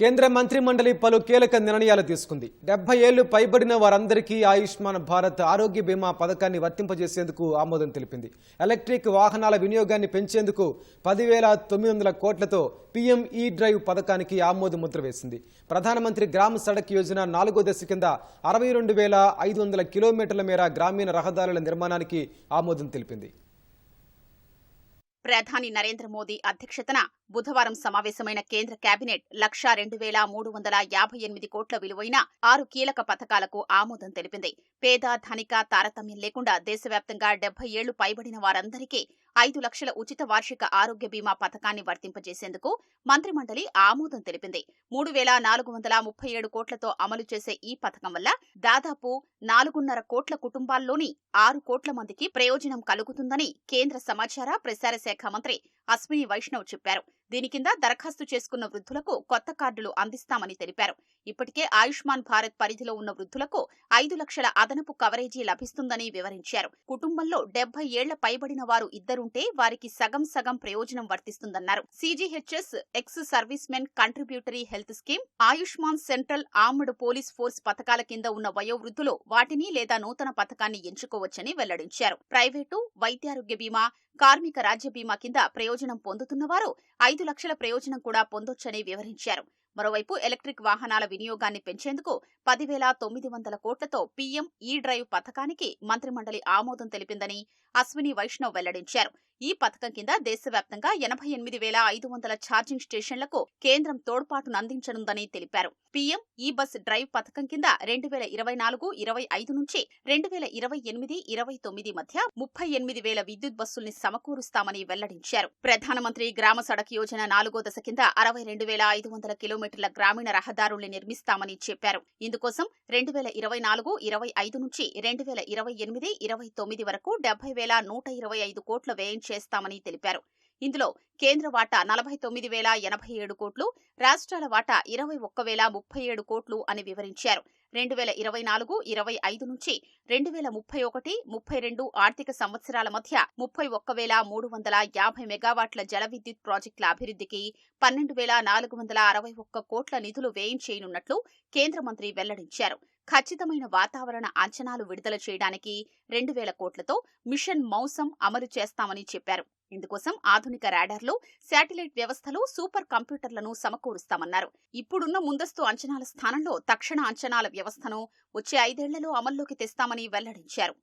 కేంద్ర మంత్రి మండలి పలు కీలక నిర్ణయాలు తీసుకుంది. డెబ్బై ఏళ్ళు పైబడిన వారందరికీ ఆయుష్మాన్ భారత్ ఆరోగ్య బీమా పథకాన్ని వర్తింపజేసేందుకు ఆమోదం తెలిపింది. ఎలక్ట్రిక్ వాహనాల వినియోగాన్ని పెంచేందుకు పదివేల తొమ్మిది వందల కోట్లతో పీఎం ఈ డ్రైవ్ పథకానికి ఆమోద ముద్ర వేసింది. ప్రధానమంత్రి గ్రామ సడక్ యోజన నాలుగో దశ కింద అరవై రెండు వేల ఐదు వందల కిలోమీటర్ల మేర గ్రామీణ రహదారుల నిర్మాణానికి ఆమోదం తెలిపింది. ప్రధాని నరేంద్ర మోదీ అధ్యక్షతన బుధవారం సమావేశమైన కేంద్ర కేబినెట్ లక్షా రెండు వేల మూడు వందల యాభై ఎనిమిది కోట్ల విలువైన ఆరు కీలక పథకాలకు ఆమోదం తెలిపింది. పేద ధనిక తారతమ్యం లేకుండా దేశవ్యాప్తంగా డెబ్బై ఏళ్ళు పైబడిన వారందరికీ ఐదు లక్షల ఉచిత వార్షిక ఆరోగ్య బీమా పథకాన్ని వర్తింపజేసేందుకు మంత్రిమండలి ఆమోదం తెలిపింది. మూడు వేల నాలుగు వందల ముప్పై ఏడు కోట్లతో అమలు చేసే ఈ పథకం వల్ల దాదాపు నాలుగున్నర కోట్ల కుటుంబాల్లోని ఆరు కోట్ల మందికి ప్రయోజనం కలుగుతుందని కేంద్ర సమాచార ప్రసార శాఖ మంత్రి అశ్విని వైష్ణవ్ చెప్పారు. దీని కింద దరఖాస్తు చేసుకున్న వృద్ధులకు కొత్త కార్డులు అందిస్తామని తెలిపారు. ఇప్పటికే ఆయుష్మాన్ భారత్ పరిధిలో ఉన్న వృద్ధులకు ఐదు లక్షల అదనపు కవరేజీ లభిస్తుందని వివరించారు. కుటుంబంలో డెబ్బై ఏళ్ళ పైబడిన వారు ఇద్దరుంటే వారికి సగం సగం ప్రయోజనం వర్తిస్తుందన్నారు. CGHS ex servicemen contributory health scheme Ayushman central armed police force పథకాల కింద ఉన్న వయోవృద్ధులు వాటిని లేదా నూతన పథకాన్ని ఎంచుకోవచ్చని వెల్లడించారు. ప్రైవేటు వైద్యారోగ్య బీమా కార్మిక రాజ్య బీమా కింద ప్రయోజనం పొందుతున్నవారు ఐదు లక్షల ప్రయోజనం కూడా పొందొచ్చని వివరించారు. మరోవైపు ఎలక్ట్రిక్ వాహనాల వినియోగాన్ని పెంచేందుకు పదివేల తొమ్మిది వందల కోట్లతో పీఎం ఈ డ్రైవ్ పథకానికి మంత్రిమండలి ఆమోదం తెలిపిందని అశ్విని వైష్ణవ్ వెల్లడించారు. ఈ పథకం కింద దేశవ్యాప్తంగా ఎనభై ఎనిమిది వేల ఐదు వందల ఛార్జింగ్ స్టేషన్లకు కేంద్రం తోడ్పాటును అందించనుందని తెలిపారు. పీఎం ఈ బస్ డ్రైవ్ పథకం కింద రెండు వేల ఇరవై నాలుగు ఇరవై ఐదు నుంచి రెండు వేల ఇరవై ఎనిమిది ఇరవై తొమ్మిది మధ్య ముప్పై ఎనిమిది వేల విద్యుత్ బస్సుల్ని సమకూరుస్తామని వెల్లడించారు. ప్రధానమంత్రి గ్రామ సడక్ యోజన నాలుగో దశ కింద అరవై రెండు వేల ఐదు వందల కిలోమీటర్ల గ్రామీణ రహదారుల్ని నిర్మిస్తామని చెప్పారు. ఇందుకోసం రెండు వేల ఇరవై నాలుగు ఇరవై ఐదు నుంచి రెండు వేల ఇరవై ఎనిమిది ఇరవై తొమ్మిది వరకు డెబ్బై వేల నూట ఇరవై ఐదు కోట్ల వ్యయం చేస్తామని తెలిపారు. ఇందులో కేంద్ర వాటా నలభై తొమ్మిది వేల ఎనభై ఏడు కోట్లు రాష్ట్రాల వాటా ఇరవై ఒక్క వేల ముప్పై ఏడు కోట్లు అని వివరించారు. రెండు వేల ఇరవై నాలుగు ఇరవై ఐదు నుంచి రెండు వేల ముప్పై ఒకటి ముప్పై రెండు ఆర్థిక సంవత్సరాల మధ్య ముప్పై ఒక్క వేల మూడు వందల యాభై మెగావాట్ల జల విద్యుత్ ప్రాజెక్టుల అభివృద్ధికి పన్నెండు వేల నాలుగు వందల అరవై ఒక్క కోట్ల నిధులు వ్యయం చేయనున్నట్లు కేంద్ర మంత్రి వెల్లడించారు. ఖచ్చితమైన వాతావరణ అంచనాలు విడుదల చేయడానికి రెండు వేల కోట్లతో మిషన్ మౌసం అమలు చేస్తామని చెప్పారు. ఇందుకోసం ఆధునిక రాడార్లు శాటిలైట్ వ్యవస్థలు సూపర్ కంప్యూటర్లను సమకూరుస్తామన్నారు. ఇప్పుడున్న ముందస్తు అంచనాల స్థానంలో తక్షణ అంచనాల వ్యవస్థను వచ్చే ఐదేళ్ళలో అమల్లోకి తెస్తామని వెల్లడించారు.